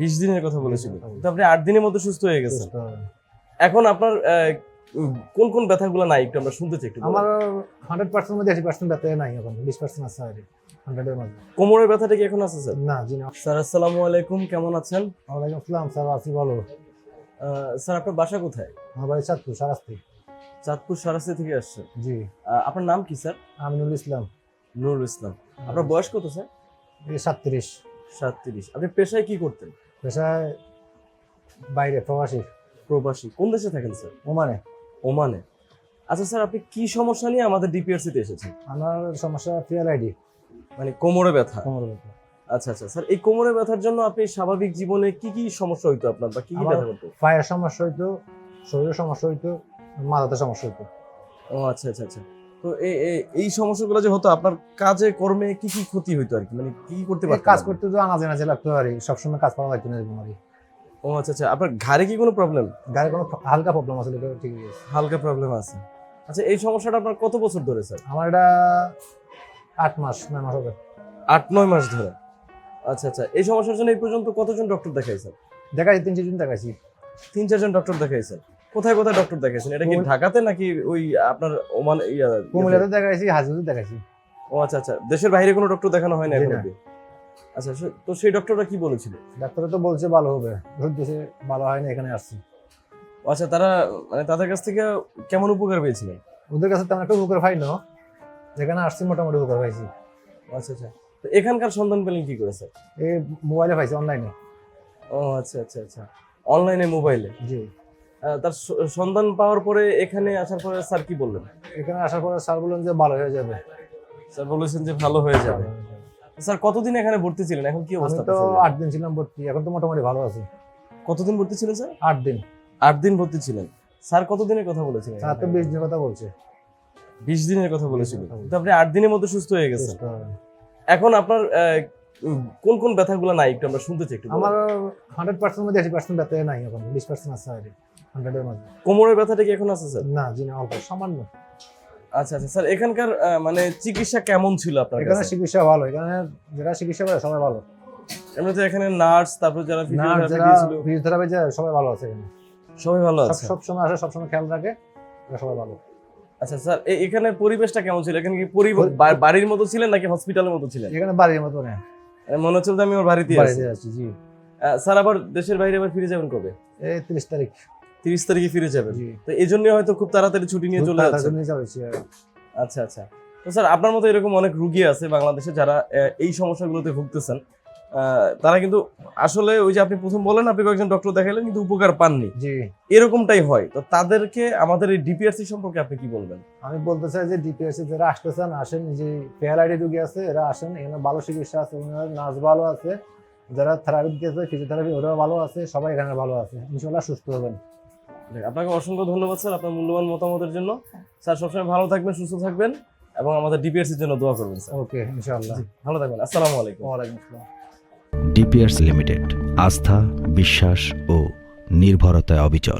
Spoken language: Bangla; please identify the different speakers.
Speaker 1: বিশ দিনের কথা বলেছিল। তো আপনি আট দিনের মধ্যে সুস্থ হয়ে গেছেন এখন আপনার কোন কোন ব্যথাগুলো নাই? একটু আমরা শুনতে চাই একটু
Speaker 2: আমার। হান্ড্রেড পার্সেন্ট মধ্যে আশি পার্সেন্ট ব্যথা নাই এখন বিশ পার্সেন্ট আছে আর হান্ড্রেডের মধ্যে।
Speaker 1: কোমরের ব্যথাটা কি এখন আছে স্যার?
Speaker 2: না জি না।
Speaker 1: স্যার আসসালামু আলাইকুম কেমন আছেন?
Speaker 2: ওয়ালাইকুম আসসালাম স্যার আছি
Speaker 1: আহ, স্যার আপনার বাসা কোথায়?
Speaker 2: আমার বাড়ি চাঁদপুর সারাস্তি।
Speaker 1: চাঁদপুর সারাসি থেকে আসছেন।
Speaker 2: জি।
Speaker 1: আপনার নাম কি স্যার?
Speaker 2: আমিনুল ইসলাম।
Speaker 1: নুরুল ইসলাম। আপনার বয়স কত স্যার?
Speaker 2: সাতত্রিশ।
Speaker 1: সাতত্রিশ। আপনি পেশায় কি করতেন?
Speaker 2: পেশায় বাইরে প্রবাসী।
Speaker 1: প্রবাসী। কোন দেশে থাকেন স্যার?
Speaker 2: ওমানে।
Speaker 1: ওমানে। আচ্ছা স্যার আপনি কি সমস্যা নিয়ে আমাদের ডিপিআরসি তে এসেছেন?
Speaker 2: আমার সমস্যা পিয়ার আইডি।
Speaker 1: মানে কোমরে ব্যথা।
Speaker 2: কোমর ব্যথা।
Speaker 1: আচ্ছা আচ্ছা স্যার এই কোমরে ব্যথার জন্য আপনি স্বাভাবিক জীবনে কি কি সমস্যা হইতো আপনার বা কি কি ব্যথা করতো?
Speaker 2: পায়ের সমস্যা হইতো শরীরের সমস্যা হইতো মাথাতে সমস্যা হইতো।
Speaker 1: ও আচ্ছা আচ্ছা আচ্ছা। তো এই সমস্যাগুলো যে হতো আপনার কাজে কর্মে কি কি ক্ষতি হইতো আর কি? মানে কি করতে পারতেন
Speaker 2: কাজ করতে তো আনাজে নাজে লাগতো আর। সবসময় কাজ করা লাগতো না এরকম আর।
Speaker 1: ও আচ্ছা আচ্ছা। আপনার ঘাড়ে কি কোনো প্রবলেম
Speaker 2: গাড়ি কোনো হালকা প্রবলেম আছে ঠিক আছে।
Speaker 1: হালকা প্রবলেম আছে। আচ্ছা এই সমস্যাটা আপনার কত বছর ধরে স্যার?
Speaker 2: আমার এটা আট মাস নয় মাস হবে।
Speaker 1: আট নয় মাস ধরে। আচ্ছা আচ্ছা। এই সমস্যার জন্য এই পর্যন্ত কতজন ডক্টর দেখাইছেন
Speaker 2: দেখাইছি তিন চারজন দেখাইছি।
Speaker 1: তিন চারজন ডক্টর দেখাইছেন কোথায় কোথায় ডক্টর দেখাইছেন? এটা কি ঢাকাতে নাকি ওই আপনার ওমান ইয়া
Speaker 2: কুমিল্লাতে দেখাইছি হাজিতে দেখাইছি।
Speaker 1: ও আচ্ছা আচ্ছা। দেশের বাইরে কোনো ডক্টর দেখানো হয় না। এখন আচ্ছা তো সেই ডক্টররা কি বলেছিল?
Speaker 2: ডাক্তার তো বলছে ভালো হবে। দেশে ভালো হয় না এখানে আসছি।
Speaker 1: ও আচ্ছা তারা মানে তাদের কাছ থেকে কেমন উপকার পেয়েছিলেন?
Speaker 2: ওদের কাছে তেমন একটা উপকার পাই না যেখানে আসছি মোটামুটি উপকার পাইছি।
Speaker 1: ও আচ্ছা আচ্ছা। তো এখানকার সন্ধান পেলেন কি করে স্যার?
Speaker 2: এই মোবাইলে পাইছি অনলাইনে
Speaker 1: ও আচ্ছা আচ্ছা আচ্ছা। অনলাইনে মোবাইলে
Speaker 2: জি।
Speaker 1: তার সন্ধান পাওয়ার পরে এখানে আসার পরে স্যার কি বললেন?
Speaker 2: এখানে আসার পরে স্যার বললেন যে ভালো হয়ে যাবে।
Speaker 1: স্যার বলেছেন যে ভালো হয়ে যাবে। স্যার কতদিন এখানে ভর্তি ছিলেন? এখন কি অবস্থা?
Speaker 2: তো আট দিন ছিলাম ভর্তি এখন তো মোটামুটি ভালো আছি।
Speaker 1: কতদিন ভর্তি ছিলেন স্যার?
Speaker 2: আট দিন।
Speaker 1: আট দিন ভর্তি ছিলেন। স্যার কতদিনের কথা বলেছিলেন
Speaker 2: স্যার তো বিশ দিনের কথা বলছে।
Speaker 1: বিশ দিনের কথা বলেছিলেন।
Speaker 2: কথা বলেছে।
Speaker 1: কিন্তু আপনি আট দিনের মধ্যে সুস্থ হয়ে গেছেন। এখন আপনার কোন কোন ব্যথাগুলো নাই? একটু আমরা শুনতে চাই একটু
Speaker 2: আমার হান্ড্রেড পার্সেন্ট মধ্যে আশি পার্সেন্ট ব্যথা নাই এখন বিশ পার্সেন্ট আছে আর হান্ড্রেডের মধ্যে
Speaker 1: কোমরের ব্যথাটা কি এখন আছে স্যার?
Speaker 2: না জি না অল্প সামান্য।
Speaker 1: আচ্ছা আচ্ছা স্যার এখানকার মানে চিকিৎসা কেমন ছিল আপনার
Speaker 2: এখানে চিকিৎসা ভালো এখানে যারা চিকিৎসা করে সবাই ভালো।
Speaker 1: এমনিতে এখানে নার্স তারপর যারা ফিজিওথেরাপি
Speaker 2: যায় সবাই ভালো আছে এখানে।
Speaker 1: সবাই ভালো আছে?
Speaker 2: সব সময় আসে সব সময় খেয়াল রাখে সবাই ভালো।
Speaker 1: আচ্ছা স্যার এখানে পরিবেশটা কেমন ছিল? এখানে কি বাড়ির মতো ছিলেন নাকি হসপিটালের মতো ছিলেন?
Speaker 2: এখানে বাড়ির মতো না।
Speaker 1: মানে মনে হচ্ছিল যে আমি ওর বাড়িতে আছি।
Speaker 2: জি।
Speaker 1: স্যার আবার দেশের বাইরে আবার ফিরে যাবেন কবে?
Speaker 2: এই তিরিশ তারিখ।
Speaker 1: তিরিশ তারিখে ফিরে যাবেন। তো এই জন্য হয়তো খুব তাড়াতাড়ি ছুটি নিয়ে চলে যাচ্ছে। আচ্ছা আচ্ছা। তো স্যার আপনার মতো এরকম অনেক রুগী আছে বাংলাদেশে যারা এই সমস্যাগুলোতে ভুগতেছেন। তারা কিন্তু আসলে ওই যে আপনি প্রথম বলেন আপনি কয়েকজন ডক্টর দেখাইলেন কিন্তু উপকার পাননি। এরকমটাই হয়। তো তাদেরকে আমাদের এই ডিপিআরসি সম্পর্কে আপনি কি বলবেন?
Speaker 2: আমি বলতে চাই যে ডিপিএসসি যারা আসতেছেন আসেন যে পেয়ালাইডি রুগী আছে এরা আসেন এখানে ভালো চিকিৎসা আছে নার্স ভালো আছে যারা থেরাপি দিতেছে ফিজিওথেরাপি ওরাও ভালো আছে সবাই এখানে ভালো আছে। ইনশাল্লাহ সুস্থ হবেন।
Speaker 1: আপনাকে অসংখ্য ধন্যবাদ স্যার আপনার মূল্যবান মতামতের জন্য। স্যার সবসময় ভালো থাকবেন সুস্থ থাকবেন এবং আমাদের ডিপিআরসির জন্য দোয়া করবেন স্যার।
Speaker 2: ওকে
Speaker 1: ইনশাআল্লাহ। ভালো থাকবেন আসসালামু আলাইকুম।
Speaker 2: ওয়ালাইকুম আসসালাম।
Speaker 3: ডিপিআরস লিমিটেড আস্থা বিশ্বাস ও নির্ভরতায় অবিচল।